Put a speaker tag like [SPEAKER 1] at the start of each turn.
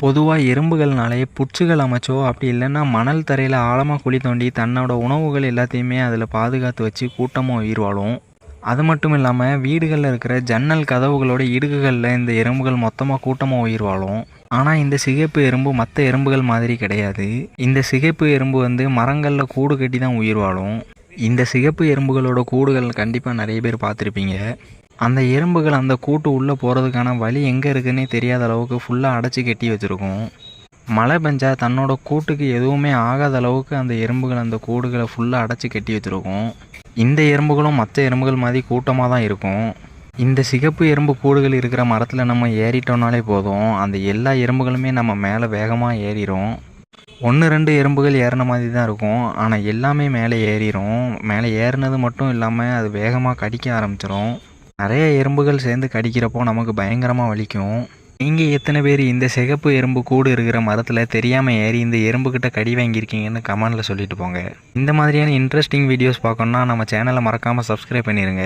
[SPEAKER 1] பொதுவாக எறும்புகள்னாலே புற்றுகள் அமைச்சோ அப்படி இல்லைன்னா மணல் தரையில் ஆழமாக குழி தோண்டி தன்னோட உணவுகள் எல்லாத்தையுமே அதில் பாதுகாத்து வச்சு கூட்டமாக உயிர் வாழும் அது மட்டும் இல்லாமல் வீடுகளில் இருக்கிற ஜன்னல் கதவுகளோட இடுக்குகளில் இந்த எறும்புகள் மொத்தமாக கூட்டமாக உயிர் வாழும் ஆனால் இந்த சிகப்பு எறும்பு மற்ற எறும்புகள் மாதிரி கிடையாது. இந்த சிகப்பு எறும்பு வந்து மரங்களில் கூடு கட்டி தான் உயிர் வாழும் இந்த சிகப்பு எறும்புகளோட கூடுகள் கண்டிப்பாக நிறைய பேர் பார்த்துருப்பீங்க. அந்த எறும்புகள் அந்த கூட்டு உள்ளே போகிறதுக்கான வழி எங்கே இருக்குன்னே தெரியாத அளவுக்கு ஃபுல்லாக அடைச்சி கட்டி வச்சுருக்கும். மழை பெஞ்சா தன்னோட கூட்டுக்கு எதுவுமே ஆகாத அளவுக்கு அந்த எறும்புகள் அந்த கூடுகளை ஃபுல்லாக அடைச்சி கட்டி வச்சுருக்கும். இந்த எறும்புகளும் மற்ற எறும்புகள் மாதிரி கூட்டமாக தான் இருக்கும். இந்த சிகப்பு எறும்பு கூடுகள் இருக்கிற மரத்தில் நம்ம ஏறிட்டோம்னாலே போதும். அந்த எல்லா எறும்புகளுமே நம்ம மேலே வேகமாக ஏறிடும் ஒன்று ரெண்டு எறும்புகள் ஏறின மாதிரி தான் இருக்கும். ஆனால் எல்லாமே மேலே ஏறிடும் மேலே ஏறினது மட்டும் இல்லாமல் அது வேகமாக கடிக்க ஆரம்பிச்சிடும் நிறைய எறும்புகள் சேர்ந்து கடிக்கிறப்போ நமக்கு பயங்கரமாக வலிக்கும். நீங்கள் எத்தனை பேர் இந்த சிகப்பு எறும்பு கூடு இருக்கிற மரத்தில் தெரியாமல் ஏறி இந்த எறும்புக்கிட்ட கடி வாங்கியிருக்கீங்கன்னு கமெண்டில் சொல்லிட்டு போங்க. இந்த மாதிரியான இன்ட்ரெஸ்டிங் வீடியோஸ் பார்க்கணுன்னா நம்ம சேனலை மறக்காமல் சப்ஸ்கிரைப் பண்ணிடுங்க